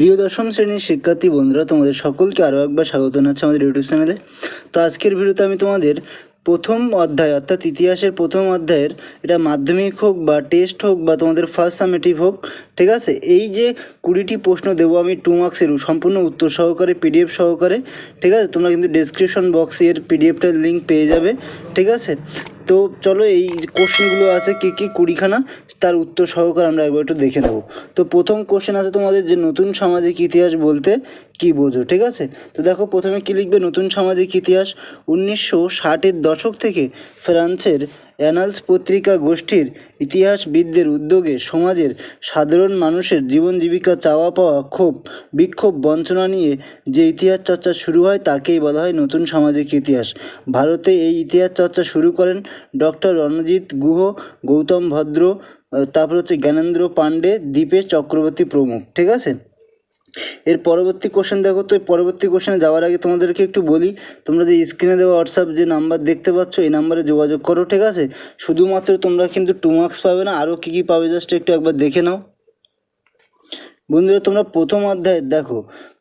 প্রিয় দশম শ্রেণির শিক্ষার্থী বন্ধুরা, তোমাদের সকলকে আরও একবার স্বাগত জানাচ্ছি আমাদের ইউটিউব চ্যানেলে তো আজকের ভিডিওতে আমি তোমাদের প্রথম অধ্যায়, অর্থাৎ ইতিহাসের প্রথম অধ্যায়ের, এটা মাধ্যমিক হোক বা টেস্ট হোক বা তোমাদের ফার্স্ট সামেটিভ হোক, ঠিক আছে? এই যে কুড়িটি প্রশ্ন দেবো আমি টু মার্কসের সম্পূর্ণ উত্তর সহকারে পিডিএফ সহকারে, ঠিক আছে? তোমরা কিন্তু ডেসক্রিপশন বক্সে এর পিডিএফটার লিঙ্ক পেয়ে যাবে, ঠিক আছে? তো চলো এই কোশ্চেনগুলো আছে, কী কী কুড়িখানা তার উত্তর সহকারে আমরা একবার একটু দেখে নেব। তো প্রথম কোশ্চেন আছে তোমাদের যে নতুন সামাজিক ইতিহাস বলতে কী বোঝো, ঠিক আছে? তো দেখো প্রথমে কী লিখবে? নতুন সামাজিক ইতিহাস উনিশশো ষাটের দশক থেকে ফ্রান্সের অ্যানালস পত্রিকা গোষ্ঠীর ইতিহাসবিদদের উদ্যোগে সমাজের সাধারণ মানুষের জীবন জীবিকা, চাওয়া পাওয়া, ক্ষোভ, বিক্ষোভ, বঞ্চনা নিয়ে যে ইতিহাস চর্চা শুরু হয় তাকেই বলা হয় নতুন সামাজিক ইতিহাস। ভারতে এই ইতিহাস চর্চা শুরু করেন ডক্টর রণজিৎ গুহ, গৌতম ভদ্র তারপর হচ্ছে জ্ঞানেন্দ্র পাণ্ডে, দীপেশ চক্রবর্তী প্রমুখ, ঠিক আছে? এর পরবর্তী কোশ্চেন দেখো, তো পরবর্তী কোশ্চেনে যাওয়ার আগে তোমাদেরকে একটু বলি, তোমরা যে স্ক্রিনে দেওয়া হোয়াটসঅ্যাপ যে নাম্বার দেখতে পাচ্ছ, এই নাম্বারে যোগাযোগ করো, ঠিক আছে? শুধুমাত্র তোমরা কিন্তু টু মার্কস পাবে না আরও কী কী পাবে জাস্ট একটু একবার দেখে নাও। বন্ধুরা, তোমরা প্রথম অধ্যায় দেখো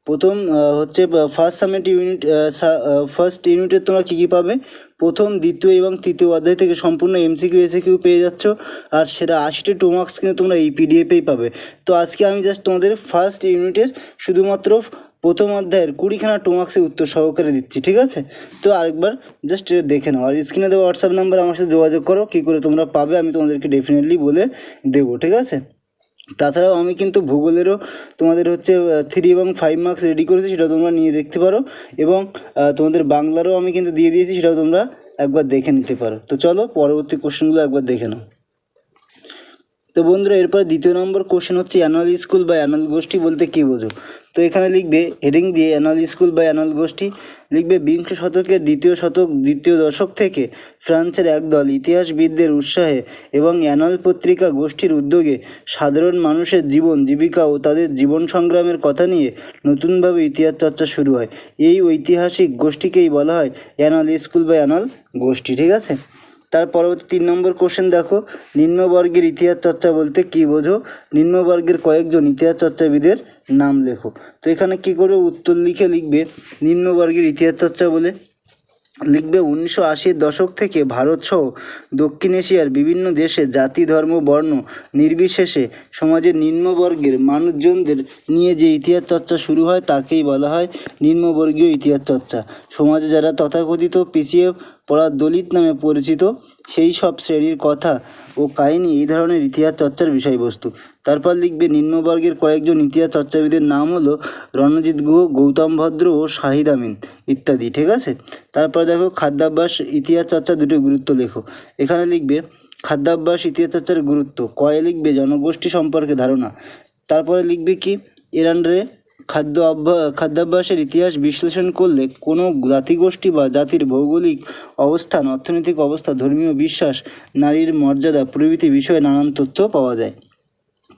প্রথম হচ্ছে ফার্স্ট সামেট ইউনিট ফার্স্ট ইউনিটে তোমরা কী কী পাবে? প্রথম, দ্বিতীয় এবং তৃতীয় অধ্যায় থেকে সম্পূর্ণ এমসিকিউ এসিকিউ পেয়ে যাচ্ছ। আর সেটা আশিটি টু মার্কস কিন্তু তোমরা এই পিডিএফেই পাবে। তো আজকে আমি জাস্ট তোমাদের ফার্স্ট ইউনিটের শুধুমাত্র প্রথম অধ্যায়ের কুড়িখানা টু মার্ক্সের উত্তর সহকারে দিচ্ছি, ঠিক আছে? তো আরেকবার জাস্ট দেখে নাও। আর স্ক্রিনে দেওয়া হোয়াটসঅ্যাপ নাম্বার আমার সাথে যোগাযোগ করো, কী করে তোমরা পাবে আমি তোমাদেরকে ডেফিনেটলি বলে দেবো, ঠিক আছে? তাছাড়াও আমি কিন্তু ভূগোলেরও তোমাদের হচ্ছে থ্রি এবং ফাইভ মার্কস রেডি করেছি সেটা তোমরা নিয়ে দেখতে পারো। এবং তোমাদের বাংলারও আমি কিন্তু দিয়ে দিয়েছি, সেটাও তোমরা একবার দেখে নিতে পারো। তো চলো, পরবর্তী কোশ্চেনগুলো একবার দেখে নাও। তো বন্ধুরা, এরপর দ্বিতীয় নম্বর কোশ্চেন হচ্ছে অ্যানুয়াল স্কুল বা অ্যানুয়াল গোষ্ঠী বলতে কী বোঝো? তো এখানে লিখবে হেডিং দিয়ে অ্যানাল স্কুল বা অ্যানাল গোষ্ঠী, লিখবে বিংশ শতকের দ্বিতীয় শতক, দ্বিতীয় দশক থেকে ফ্রান্সের একদল ইতিহাসবিদদের উৎসাহে এবং অ্যানাল পত্রিকা গোষ্ঠীর উদ্যোগে সাধারণ মানুষের জীবন, জীবিকা ও তাদের জীবন সংগ্রামের কথা নিয়ে নতুনভাবে ইতিহাস চর্চা শুরু হয়। এই ঐতিহাসিক গোষ্ঠীকেই বলা হয় অ্যানাল স্কুল বা অ্যানাল গোষ্ঠী, ঠিক আছে? তার পরবর্তী তিন নম্বর কোশ্চেন দেখো। নিম্নবর্গের ইতিহাস চর্চা বলতে কী বোঝো? নিম্নবর্গের কয়েকজন ইতিহাস চর্চাবিদের নাম লেখো। তো এখানে কি করে উত্তর লিখে লিখবে। নিম্নবর্গের ইতিহাস চর্চা বলে লিখবে উনিশশো আশির দশক থেকে ভারতসহ দক্ষিণ এশিয়ার বিভিন্ন দেশে জাতি, ধর্ম, বর্ণ নির্বিশেষে সমাজের নিম্নবর্গের মানুষজনদের নিয়ে যে ইতিহাস চর্চা শুরু হয় তাকেই বলা হয় নিম্নবর্গীয় ইতিহাস চর্চা। সমাজে যারা তথাকথিত পিছিয়ে পড়া দলিত নামে পরিচিত, সেই সব শ্রেণির কথা ও কাহিনী এই ধরনের ইতিহাস চর্চার বিষয়বস্তু। তারপর লিখবে, নিম্নবর্গের কয়েকজন ইতিহাস চর্চাবিদের নাম হলো রণজিৎ গুহ, গৌতম ভদ্র ও শাহিদ আমিন ইত্যাদি, ঠিক আছে? তারপর দেখো, খাদ্যাভ্যাস, ইতিহাস চর্চা দুটো গুরুত্ব লেখো। এখানে লিখবে, খাদ্যাভ্যাস, ইতিহাস চর্চার গুরুত্ব। কয়ে লিখবে, জনগোষ্ঠী সম্পর্কে ধারণা। তারপরে লিখবে কি এর আন্ডারে খাদ্য অভ্যা, খাদ্যাভ্যাসের ইতিহাস বিশ্লেষণ করলে কোনো জাতিগোষ্ঠী বা জাতির ভৌগোলিক অবস্থান, অর্থনৈতিক অবস্থা, ধর্মীয় বিশ্বাস, নারীর মর্যাদা প্রভৃতি বিষয়ে নানান তথ্য পাওয়া যায়।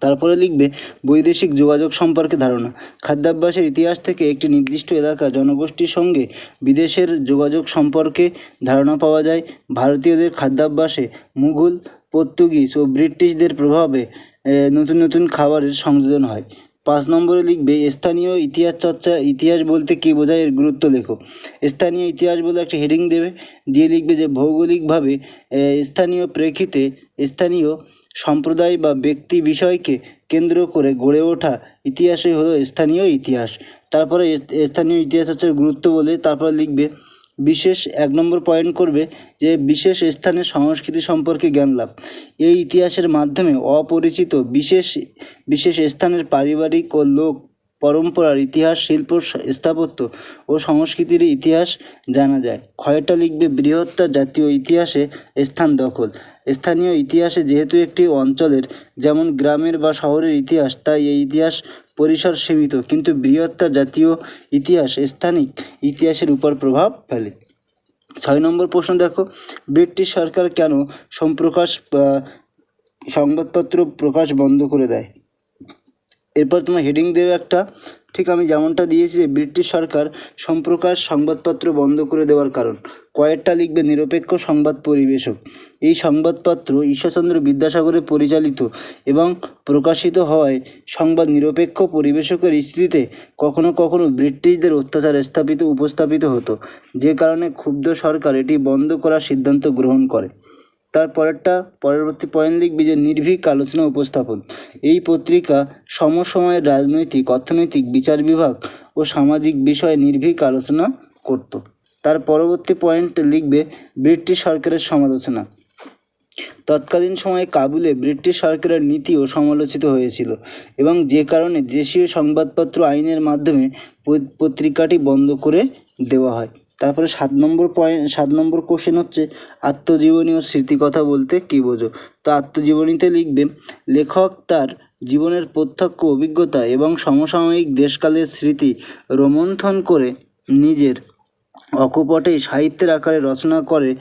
তারপরে লিখবে, বৈদেশিক যোগাযোগ সম্পর্কে ধারণা। খাদ্যাভ্যাসের ইতিহাস থেকে একটি নির্দিষ্ট এলাকা জনগোষ্ঠীর সঙ্গে বিদেশের যোগাযোগ সম্পর্কে ধারণা পাওয়া যায়। ভারতীয়দের খাদ্যাভ্যাসে মুঘল, পর্তুগিজ ও ব্রিটিশদের প্রভাবে নতুন নতুন খাবারের সংযোজন হয়। পাঁচ নম্বরে লিখবে, স্থানীয় ইতিহাস চর্চা, ইতিহাস বলতে কী বোঝায় এর গুরুত্ব লেখো। স্থানীয় ইতিহাস বলে একটা হেডিং দেবে, দিয়ে লিখবে যে, ভৌগোলিকভাবে স্থানীয় প্রেক্ষিতে স্থানীয় সম্প্রদায় বা ব্যক্তি বিষয়কে কেন্দ্র করে গড়ে ওঠা ইতিহাসই হলো স্থানীয় ইতিহাস। তারপরে স্থানীয় ইতিহাস হচ্ছে গুরুত্ব বলে তারপরে লিখবে, বিশেষ এক নম্বর পয়েন্ট করবে যে বিশেষ স্থানের সংস্কৃতি সম্পর্কে জ্ঞান লাভ। এই ইতিহাসের মাধ্যমে অপরিচিত বিশেষ বিশেষ স্থানের পারিবারিক ও লোক পরম্পরার ইতিহাস, শিল্প, স্থাপত্য ও সংস্কৃতির ইতিহাস জানা যায়। ক্ষয়টা লিখবে, বৃহত্তর জাতীয় ইতিহাসে স্থান দখল। স্থানীয় ইতিহাসে যেহেতু একটি অঞ্চলের, যেমন গ্রামের বা শহরের ইতিহাস, তাই এই ইতিহাস পরিসর সীমিত। কিন্তু বৃহত্তর জাতীয় ইতিহাস স্থানিক ইতিহাসের উপর প্রভাব ফেলে। ছয় নম্বর প্রশ্ন দেখো, ব্রিটিশ সরকার কেন সম্প্রকাশ সংবাদপত্র প্রকাশ বন্ধ করে দেয়? এরপর তোমার হেডিং দেবে একটা। ঠিক আমি যেমনটা দিয়েছি যে ব্রিটিশ সরকার সম্প্রকাশ সংবাদপত্র বন্ধ করে দেওয়ার কারণ। কয়েকটা লিখবে নিরপেক্ষ সংবাদ পরিবেশক। এই সংবাদপত্র ঈশ্বরচন্দ্র বিদ্যাসাগরে পরিচালিত এবং প্রকাশিত হওয়ায় সংবাদ নিরপেক্ষ পরিবেশকের স্ত্রীতে কখনো কখনো ব্রিটিশদের অত্যাচার স্থাপিত, উপস্থাপিত হতো। যে কারণে ক্ষুব্ধ সরকার এটি বন্ধ করার সিদ্ধান্ত গ্রহণ করে। তার পরেরটা, পরবর্তী পয়েন্ট লিখবি যে নির্ভীক আলোচনা উপস্থাপন। এই পত্রিকা সমসময়ের রাজনৈতিক, অর্থনৈতিক বিচার বিভাগ ও সামাজিক বিষয়ে নির্ভীক আলোচনা করত। তার পরবর্তী পয়েন্ট লিখবে ব্রিটিশ সরকারের সমালোচনা। তৎকালীন সময়ে কাবুলে ব্রিটিশ সরকারের নীতিও সমালোচিত হয়েছিল এবং যে কারণে দেশীয় সংবাদপত্র আইনের মাধ্যমে পত্রিকাটি বন্ধ করে দেওয়া হয়। তারপরে সাত নম্বর পয়েন্ট সাত নম্বর কোশ্চেন হচ্ছে আত্মজীবনী ও স্মৃতিকথা বলতে কী বোঝো? তো আত্মজীবনীতে লিখবে, লেখক তার জীবনের প্রত্যক্ষ অভিজ্ঞতা এবং সমসাময়িক দেশকালের স্মৃতি রোমন্থন করে নিজের অকপটে সাহিত্যের আকারে রচনা করে,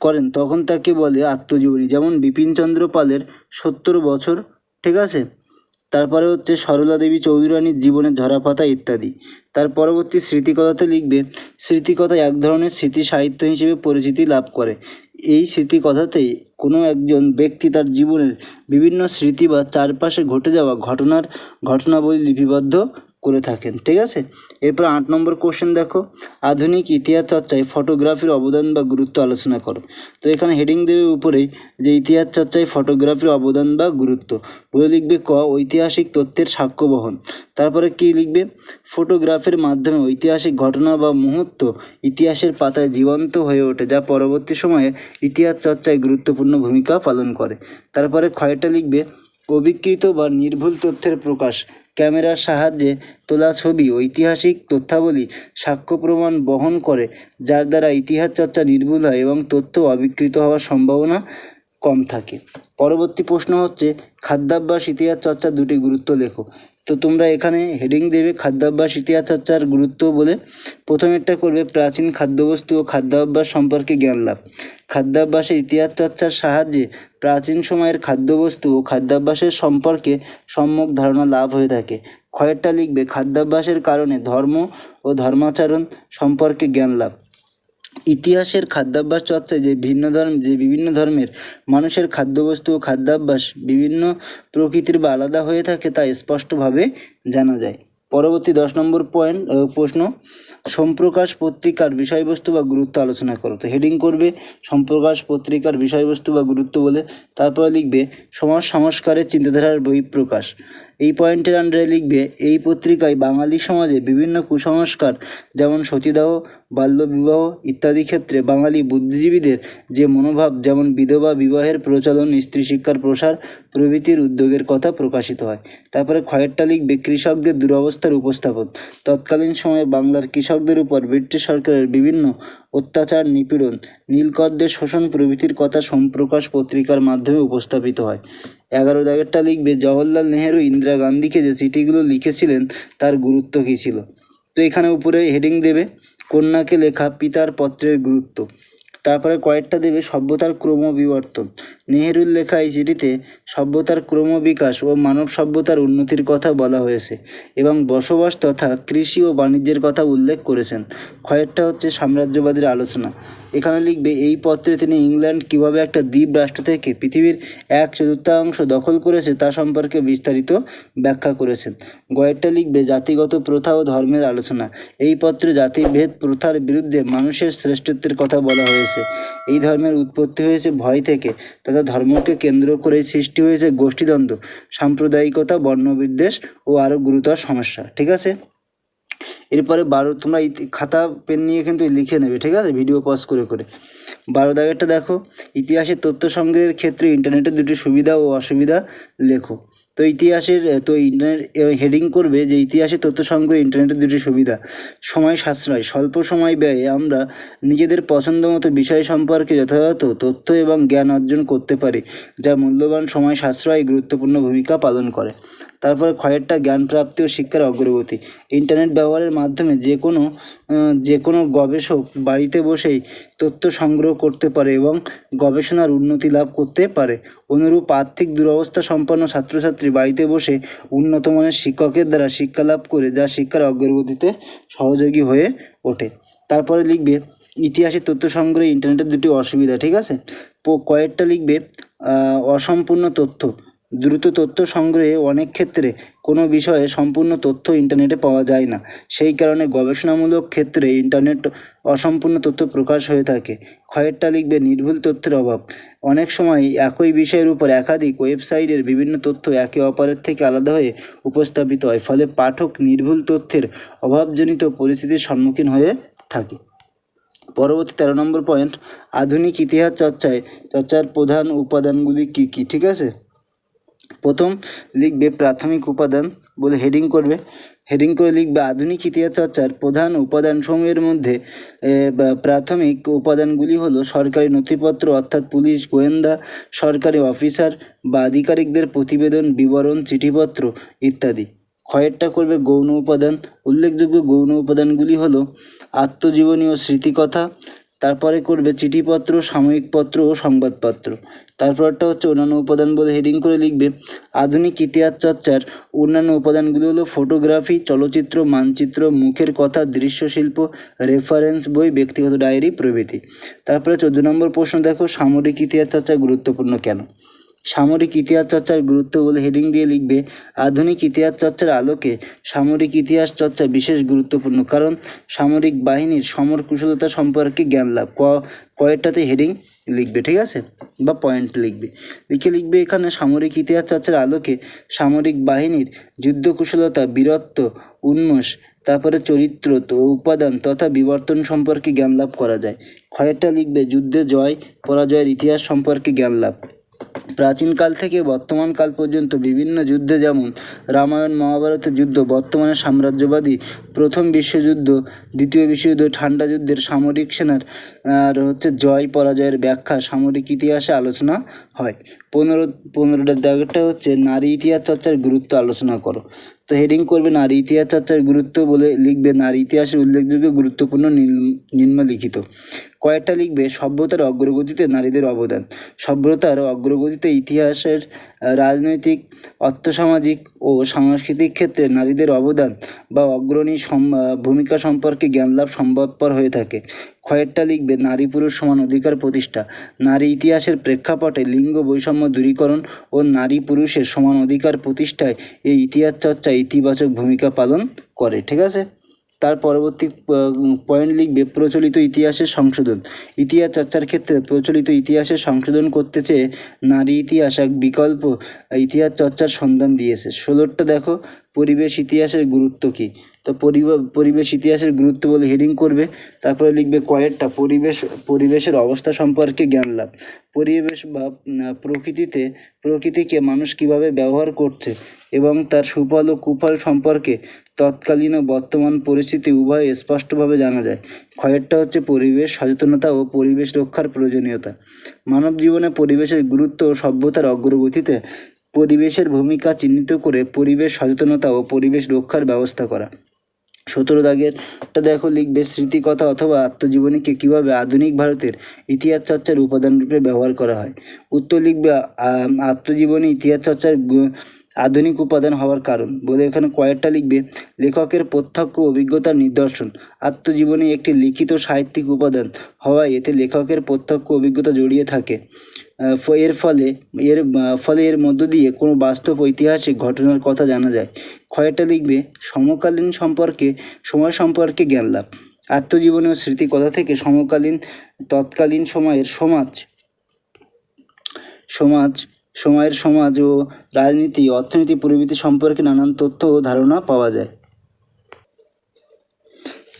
করেন। তখন তাকে বলে আত্মজীবনী। যেমন বিপিনচন্দ্র পালের সত্তর বছর, ঠিক আছে? তারপরে হচ্ছে সরলা দেবী চৌধুরানীর জীবনের ঝরাপাতা ইত্যাদি। তার পরবর্তী স্মৃতিকথাতে লিখবে, স্মৃতিকথা এক ধরনের স্মৃতি সাহিত্য হিসেবে পরিচিতি লাভ করে। এই স্মৃতিকথাতেই কোনো একজন ব্যক্তি তার জীবনের বিভিন্ন স্মৃতি বা চারপাশে ঘটে যাওয়া ঘটনার ঘটনাবলী লিপিবদ্ধ করে থাকেন, ঠিক আছে? এরপর আট নম্বর কোশ্চেন দেখো। আধুনিক ইতিহাস চর্চায় ফটোগ্রাফির অবদান বা গুরুত্ব আলোচনা করো। তো এখানে হেডিং দেবে উপরেই যে ইতিহাস চর্চায় ফটোগ্রাফির অবদান বা গুরুত্ব। বলে লিখবে ক, ঐতিহাসিক তথ্যের সাক্ষ্য বহন। তারপরে কি লিখবে? ফটোগ্রাফির মাধ্যমে ঐতিহাসিক ঘটনা বা মুহূর্ত ইতিহাসের পাতায় জীবন্ত হয়ে ওঠে, যা পরবর্তী সময়ে ইতিহাস চর্চায় গুরুত্বপূর্ণ ভূমিকা পালন করে। তারপরে ক্ষয়টা লিখবে, অবিকৃত বা নির্ভুল তথ্যের প্রকাশ। ক্যামেরার সাহায্যে তোলা ছবি ঐতিহাসিক তথ্যাবলী সাক্ষ্য প্রমাণ বহন করে, যার দ্বারা ইতিহাস চর্চা নির্ভুল হয় এবং তথ্য অবিকৃত হওয়ার সম্ভাবনা কম থাকে। পরবর্তী প্রশ্ন হচ্ছে, খাদ্যাভ্যাস ইতিহাস চর্চার দুটি গুরুত্ব লেখো। তো তোমরা এখানে হেডিং দেবে খাদ্যাভ্যাস ইতিহাস চর্চার গুরুত্ব বলে। প্রথমেরটা করবে প্রাচীন খাদ্যবস্তু ও খাদ্যাভ্যাস সম্পর্কে জ্ঞান লাভ। খাদ্যাভ্যাসের ইতিহাস চর্চার সাহায্যে প্রাচীন সময়ের খাদ্যবস্তু ও খাদ্যাভ্যাসের সম্পর্কে সম্যক ধারণা লাভ হয়ে থাকে। ক্ষয়েরটা লিখবে, খাদ্যাভ্যাসের কারণে ধর্ম ও ধর্মাচরণ সম্পর্কে জ্ঞান লাভ। ইতিহাসের খাদ্যাভ্যাস চর্চায় যে ভিন্ন ধর্ম, যে বিভিন্ন ধর্মের মানুষের খাদ্যবস্তু ও খাদ্যাভ্যাস বিভিন্ন প্রকৃতির বা আলাদা হয়ে থাকে তা স্পষ্টভাবে জানা যায়। পরবর্তী দশ নম্বর পয়েন্ট প্রশ্ন সম্প্রকাশ পত্রিকার বিষয়বস্তু বা গুরুত্ব আলোচনা করো। তো হেডিং করবে, সম্প্রকাশ পত্রিকার বিষয়বস্তু বা গুরুত্ব বলে। তারপরে লিখবে, সমাজ সংস্কারের চিন্তাধারার বহিঃপ্রকাশ। এই পয়েন্টের আন্ডারে লিখবে, এই পত্রিকায় বাঙালি সমাজে বিভিন্ন কুসংস্কার, যেমন সতীদাহ, বাল্যবিবাহ ইত্যাদি ক্ষেত্রে বাঙালি বুদ্ধিজীবীদের যে মনোভাব, যেমন বিধবা বিবাহের প্রচলন, স্ত্রী শিক্ষার প্রসার, প্রভৃতির উদ্যোগের কথা প্রকাশিত হয়। তারপরে খয়েরটা লিখবে, কৃষকদের দুরবস্থার উপস্থাপন তৎকালীন সময়ে বাংলার কৃষকদের উপর ব্রিটিশ সরকারের বিভিন্ন অত্যাচার, নিপীড়ন, নীলকরদের শোষণ প্রভৃতির কথা সম্প্রকাশ পত্রিকার মাধ্যমে উপস্থাপিত হয়। এগারো দাগেরটা লিখবে, জওহরলাল নেহেরু, ইন্দিরা গান্ধীকে যে চিঠিগুলো লিখেছিলেন তার গুরুত্ব কী ছিল? তো এখানে উপরে হেডিং দেবে, কন্যাকে লেখা পিতার পত্রের গুরুত্ব। তারপরে কয়েকটা দেবে সভ্যতার ক্রমবিবর্তন। নেহেরুর লেখা এই চিঠিতে সভ্যতার ক্রমবিকাশ ও মানব সভ্যতার উন্নতির কথা বলা হয়েছে এবং বসবাস তথা কৃষি ও বাণিজ্যের কথা উল্লেখ করেছেন। ক্ষয়েরটা হচ্ছে সাম্রাজ্যবাদের আলোচনা। এখানে লিখবে, এই পত্রে তিনি ইংল্যান্ড কীভাবে একটা দ্বীপ রাষ্ট্র থেকে পৃথিবীর এক চতুর্থাংশ দখল করেছে তা সম্পর্কে বিস্তারিত ব্যাখ্যা করেছেন। গয়েরটা লিখবে, জাতিগত প্রথা ও ধর্মের আলোচনা। এই পত্রে জাতিভেদ প্রথার বিরুদ্ধে মানুষের শ্রেষ্ঠত্বের কথা বলা হয়েছে। এই ধর্মের উৎপত্তি হয়েছে ভয় থেকে। তথা ধর্মকে কেন্দ্র করে সৃষ্টি হয়েছে গোষ্ঠীদ্বন্দ্ব, সাম্প্রদায়িকতা, বর্ণবিদ্বেষ ও আরও গুরুতর সমস্যা, ঠিক আছে? এরপরে বারো, তোমরা খাতা, পেন নিয়ে কিন্তু লিখে নেবে, ঠিক আছে? ভিডিও পজ করে করে। বারো দাগেরটা দেখো। ইতিহাসের তথ্য সংগ্রহের ক্ষেত্রে ইন্টারনেটের দুটি সুবিধা ও অসুবিধা লেখো। তো ইতিহাসের তো ইন্টারনেট হেডিং করবে যে ইতিহাসে তথ্য সংগ্রহ ইন্টারনেটের দুটি সুবিধা। সময় সাশ্রয়, স্বল্প সময় ব্যয়ে আমরা নিজেদের পছন্দ মতো বিষয় সম্পর্কে যথাযথ তথ্য এবং জ্ঞান অর্জন করতে পারি, যা মূল্যবান সময় সাশ্রয় গুরুত্বপূর্ণ ভূমিকা পালন করে। তারপরে ক্ষয়েরটা জ্ঞান প্রাপ্তি ও শিক্ষার অগ্রগতি। ইন্টারনেট ব্যবহারের মাধ্যমে যে কোনো যে কোনো গবেষক বাড়িতে বসেই তথ্য সংগ্রহ করতে পারে এবং গবেষণার উন্নতি লাভ করতে পারে। অনুরূপ আর্থিক দুরবস্থা সম্পন্ন ছাত্রছাত্রী বাড়িতে বসে উন্নত মানের শিক্ষকের দ্বারা শিক্ষা লাভ করে যা শিক্ষার অগ্রগতিতে সহযোগী হয়ে ওঠে। তারপরে লিখবে, ইতিহাসের তথ্য সংগ্রহে ইন্টারনেটের দুটি অসুবিধা, ঠিক আছে? কয়েকটা লিখবে অসম্পূর্ণ তথ্য। দ্রুত তথ্য সংগ্রহে অনেক ক্ষেত্রে কোনো বিষয়ে সম্পূর্ণ তথ্য ইন্টারনেটে পাওয়া যায় না। সেই কারণে গবেষণামূলক ক্ষেত্রে ইন্টারনেট অসম্পূর্ণ তথ্য প্রকাশ হয়ে থাকে। ক্ষয়েরটা লিখবে নির্ভুল তথ্যের অভাব। অনেক সময় একই বিষয়ের উপর একাধিক ওয়েবসাইটের বিভিন্ন তথ্য একে অপরের থেকে আলাদা হয়ে উপস্থাপিত হয়, ফলে পাঠক নির্ভুল তথ্যের অভাবজনিত পরিস্থিতির সম্মুখীন হয়ে থাকে। পরবর্তী তেরো নম্বর পয়েন্ট, আধুনিক ইতিহাস চর্চায়, চর্চার প্রধান উপাদানগুলি কী কী? ঠিক আছে? প্রথম লিখবে প্রাথমিক উপাদান বলে হেডিং করবে। হেডিং করে লিখবে আধুনিক ইতিহাস চর্চার প্রধান উপাদানসমূহের মধ্যে প্রাথমিক উপাদানগুলি হলো সরকারি নথিপত্র, অর্থাৎ পুলিশ, গোয়েন্দা, সরকারি অফিসার বা আধিকারিকদের প্রতিবেদন, বিবরণ, চিঠিপত্র ইত্যাদি। ক্ষয়েরটা করবে গৌণ উপাদান। উল্লেখযোগ্য গৌণ উপাদানগুলি হলো আত্মজীবনী ও স্মৃতিকথা, তারপরে করবে চিঠিপত্র সাময়িকপত্র ও সংবাদপত্র। তারপরটা হচ্ছে অন্যান্য উপাদান বলে হেডিং করে লিখবে। আধুনিক ইতিহাস চর্চার অন্যান্য উপাদানগুলি হলো ফটোগ্রাফি চলচ্চিত্র, মানচিত্র, মুখের কথা, দৃশ্যশিল্প রেফারেন্স বই, ব্যক্তিগত ডায়েরি প্রভৃতি। তারপরে চোদ্দ নম্বর প্রশ্ন, দেখো সামরিক ইতিহাস চর্চা গুরুত্বপূর্ণ কেন? সামরিক ইতিহাস চর্চার গুরুত্ব বলে হেডিং দিয়ে লিখবে, আধুনিক ইতিহাস চর্চার আলোকে সামরিক ইতিহাস চর্চা বিশেষ গুরুত্বপূর্ণ কারণ সামরিক বাহিনীর সমর কুশলতা সম্পর্কে জ্ঞান লাভ। ক, কয়েকটাতে হেডিং লিখবে, ঠিক আছে? বা পয়েন্ট লিখবে। লিখে লিখবে এখানে সামরিক ইতিহাস চর্চার আলোকে সামরিক বাহিনীর যুদ্ধ কুশলতা বীরত্ব, উন্মোষ, তারপরে চরিত্র তো উপাদান তথা বিবর্তন সম্পর্কে জ্ঞান লাভ করা যায়। খয়েরটা লিখবে, যুদ্ধে জয়, পরাজয়ের ইতিহাস সম্পর্কে জ্ঞান লাভ প্রাচীনকাল থেকে বর্তমান কাল পর্যন্ত বিভিন্ন যুদ্ধে যেমন রামায়ণ, মহাভারতের যুদ্ধ, বর্তমানে সাম্রাজ্যবাদী প্রথম বিশ্বযুদ্ধ, দ্বিতীয় বিশ্বযুদ্ধ, ঠান্ডা যুদ্ধের সামরিক সেনার, আর হচ্ছে জয় পরাজয়ের ব্যাখ্যা সামরিক ইতিহাসে আলোচনা হয়। পনেরো, পনেরোটা দাগটা হচ্ছে নারী ইতিহাস চর্চার গুরুত্ব আলোচনা করো। তো হেডিং করবে নারী ইতিহাস চর্চার গুরুত্ব বলে লিখবে, নারী ইতিহাসের উল্লেখযোগ্য গুরুত্বপূর্ণ নিম্ন- নিম্নলিখিত। কয়েকটা লিখবে, সভ্যতার অগ্রগতিতে নারীদের অবদান। সভ্যতার অগ্রগতিতে ইতিহাসের রাজনৈতিক, অর্থসামাজিক ও সাংস্কৃতিক ক্ষেত্রে নারীদের অবদান বা অগ্রণী ভূমিকা সম্পর্কে জ্ঞানলাভ সম্ভবপর হয়ে থাকে। ক্ষয়েরটা লিখবে, নারী পুরুষ সমান অধিকার প্রতিষ্ঠা। নারী ইতিহাসের প্রেক্ষাপটে লিঙ্গ বৈষম্য দূরীকরণ ও নারী পুরুষের সমান অধিকার প্রতিষ্ঠায় এই ইতিহাস চর্চা ইতিবাচক ভূমিকা পালন করে, ঠিক আছে? তার পরবর্তী পয়েন্ট লিখবে প্রচলিত ইতিহাসের সংশোধন। ইতিহাস চর্চার ক্ষেত্রে প্রচলিত ইতিহাসের সংশোধন করতে চেয়ে নারী ইতিহাস এক বিকল্প ইতিহাস চর্চার সন্ধান দিয়েছে। ষোলোটা দেখো, পরিবেশ ইতিহাসের গুরুত্ব কী? তো পরিব- পরিবেশ ইতিহাসের গুরুত্ব বলে হেডিং করবে, তারপরে লিখবে কয়েকটা। পরিবেশ, পরিবেশের অবস্থা সম্পর্কে জ্ঞান লাভ। পরিবেশ বা প্রকৃতিতে, প্রকৃতিকে মানুষ কীভাবে ব্যবহার করছে এবং তার সুফল ও কুফল সম্পর্কে তৎকালীন ও বর্তমান পরিস্থিতি উভয় স্পষ্টভাবে জানা যায়। ক্ষয়েরটা হচ্ছে পরিবেশ, সচেতনতা ও পরিবেশ রক্ষার প্রয়োজনীয়তা। মানব জীবনে পরিবেশের গুরুত্ব ও সভ্যতার অগ্রগতিতে পরিবেশের ভূমিকা চিহ্নিত করে পরিবেশ সচেতনতা ও পরিবেশ রক্ষার ব্যবস্থা করা। সতেরো দাগেরটা দেখো, লিখবে, স্মৃতিকথা অথবা আত্মজীবনীকে কীভাবে আধুনিক ভারতের ইতিহাস চর্চার উপাদান রূপে ব্যবহার করা হয়। উত্তর লিখবে আত্মজীবনী, ইতিহাস চর্চার আধুনিক উপাদান হওয়ার কারণ। বলে এখানে কয়েকটা লিখবে, লেখকের প্রত্যক্ষ অভিজ্ঞতার নিদর্শন, আত্মজীবনী একটি লিখিত সাহিত্যিক উপাদান হওয়ায় এতে লেখকের প্রত্যক্ষ অভিজ্ঞতা জড়িয়ে থাকে। এর ফলে এর ফলে এর মধ্য দিয়ে কোনো বাস্তব ঐতিহাসিক ঘটনার কথা জানা যায়। ক্ষয়টা লিখবে, সমকালীন সম্পর্কে, সময় সম্পর্কে জ্ঞান লাভ। আত্মজীবনী ও স্মৃতি কথা থেকে? সমকালীন, তৎকালীন সময়ের সমাজ। সমাজ সময়ের সমাজ ও রাজনীতি, অর্থনীতি প্রভৃতি সম্পর্কে নানান তথ্য ও ধারণা পাওয়া যায়।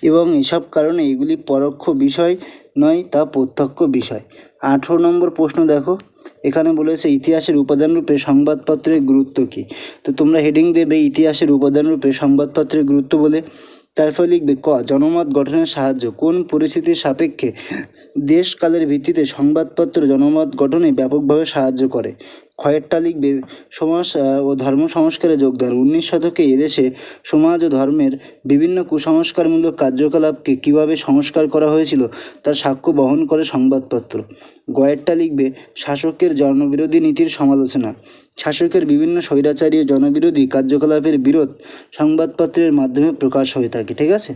এবং এসব কারণে এগুলি পরোক্ষ বিষয় নয়, তা প্রত্যক্ষ বিষয়। আঠেরো নম্বর প্রশ্ন দেখো। এখানে বলেছে, ইতিহাসের উপাদান রূপে সংবাদপত্রের গুরুত্ব কী? তো তোমরা হেডিং দেবে, ইতিহাসের উপাদান রূপে সংবাদপত্রের গুরুত্ব বলে। তারপর লিখবে, ক, জনমত গঠনের সাহায্য। কোন পরিস্থিতির সাপেক্ষে দেশকালের ভিত্তিতে সংবাদপত্র জনমত গঠনে ব্যাপকভাবে সাহায্য করে? ক্ষয়েরটা লিখবে সমাজ ও ধর্ম সংস্কারে যোগদান। উনিশ শতকে এদেশে সমাজ ও ধর্মের বিভিন্ন কুসংস্কারমূলক কার্যকলাপকে কীভাবে সংস্কার করা হয়েছিল তার সাক্ষ্য বহন করে সংবাদপত্র। গয়েরটা লিখবে শাসকের জনবিরোধী নীতির সমালোচনা। শাসকের বিভিন্ন স্বৈরাচারী ও জনবিরোধী কার্যকলাপের বিরোধ সংবাদপত্রের মাধ্যমে প্রকাশ হয়ে থাকে, ঠিক আছে?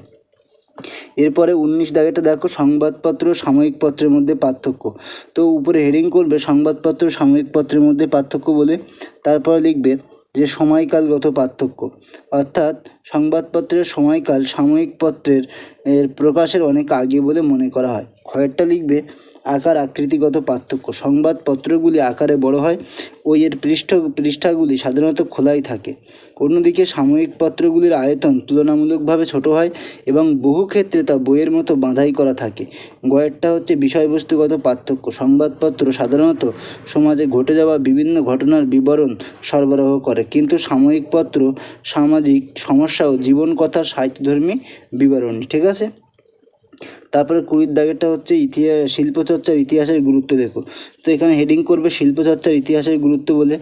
এরপরে উনিশ দাগেটা দেখো, সংবাদপত্র সাময়িক পত্রের মধ্যে পার্থক্য। তো উপরে হেডিং করবে, সংবাদপত্র সাময়িক পত্রের মধ্যে পার্থক্য বলে। তারপর লিখবে যে সময়কালগত পার্থক্য। অর্থাৎ সংবাদপত্রের সময়কাল সাময়িক পত্রের, এর প্রকাশের অনেক আগে বলে মনে করা হয়। খয়েরটা লিখবে আকার, আকৃতিগত পার্থক্য। সংবাদপত্রগুলি আকারে বড় হয় ও এর পৃষ্ঠ, পৃষ্ঠাগুলি সাধারণত খোলাই থাকে। অন্যদিকে সাময়িক পত্রগুলির আয়তন তুলনামূলকভাবে ছোট হয় এবং বহু ক্ষেত্রে তা বইয়ের মতো বাঁধাই করা থাকে। গয়েরটা হচ্ছে বিষয়বস্তুগত পার্থক্য। সংবাদপত্র সাধারণত সমাজে ঘটে যাওয়া বিভিন্ন ঘটনার বিবরণ সরবরাহ করে, কিন্তু সাময়িক পত্র সামাজিক সমস্যা ও জীবন কথার সাহিত্যধর্মী বিবরণী, ঠিক আছে? তারপরে কুড়ির দাগেরটা হচ্ছে ইতিহাস শিল্পচর্চার ইতিহাসের গুরুত্ব, দেখো। তো এখানে হেডিং করবে শিল্পচর্চার ইতিহাসের গুরুত্ব বলে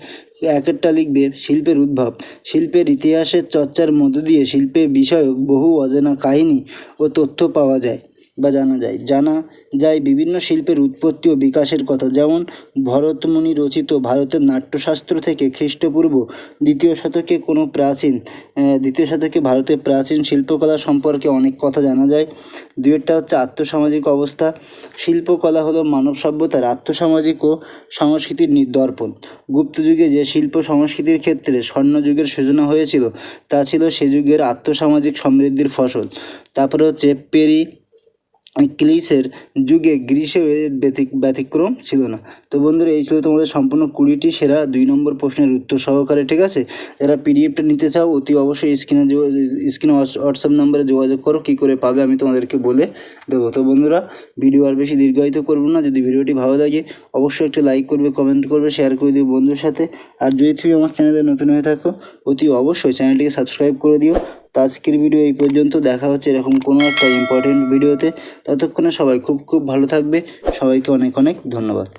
একেরটা লিখবে শিল্পের উদ্ভব। শিল্পের ইতিহাসের চর্চার মধ্য দিয়ে শিল্পের বিষয়ক বহু অজানা কাহিনী ও তথ্য পাওয়া যায়। বা জানা যায়। জানা যায় বিভিন্ন শিল্পের উৎপত্তি ও বিকাশের কথা, যেমন ভরতমুনি রচিত ভারতের নাট্যশাস্ত্র থেকে খ্রিস্টপূর্ব দ্বিতীয় শতকে কোনো প্রাচীন দ্বিতীয় শতকে ভারতের প্রাচীন শিল্পকলা সম্পর্কে অনেক কথা জানা যায়। দুয়েরটা হচ্ছে আত্মসামাজিক অবস্থা। শিল্পকলা হলো মানব সভ্যতার আত্মসামাজিক ও সংস্কৃতির নিদর্পণ গুপ্ত যুগে যে শিল্প সংস্কৃতির ক্ষেত্রে স্বর্ণযুগের সূচনা হয়েছিল, তা ছিল সে যুগের আত্মসামাজিক সমৃদ্ধির ফসল। তারপরে হচ্ছে পেরি ক্লিসের যুগে গ্রীসে ব্যতিক্রম ছিল না। তো বন্ধুরা, এই ছিল তোমাদের সম্পূর্ণ কুড়িটি সেরা দুই নম্বর প্রশ্নের উত্তর সহকারে, ঠিক আছে? যারা পিডিএফটা নিতে চাও, অতি অবশ্যই স্ক্রিনে স্ক্রিনে হোয়াটসঅ্যাপ নাম্বারে যোগাযোগ করো, কী করে পাবে আমি তোমাদেরকে বলে দেবো। তো বন্ধুরা, ভিডিও আর বেশি দীর্ঘায়িত করব না, যদি ভিডিওটি ভালো লাগে, অবশ্যই একটি লাইক করবে, কমেন্ট করবে, শেয়ার করে দিও বন্ধুর সাথে। আর যদি তুমি আমার চ্যানেলে নতুন হয়ে থাকো, অতি অবশ্যই চ্যানেলটিকে সাবস্ক্রাইব করে দিও। তো আজকের ভিডিও এই পর্যন্ত। দেখা হচ্ছে এরকম কোনো একটা ইম্পর্টেন্ট ভিডিওতে ততক্ষণে সবাই খুব খুব ভালো থাকবে। সবাইকে অনেক অনেক ধন্যবাদ।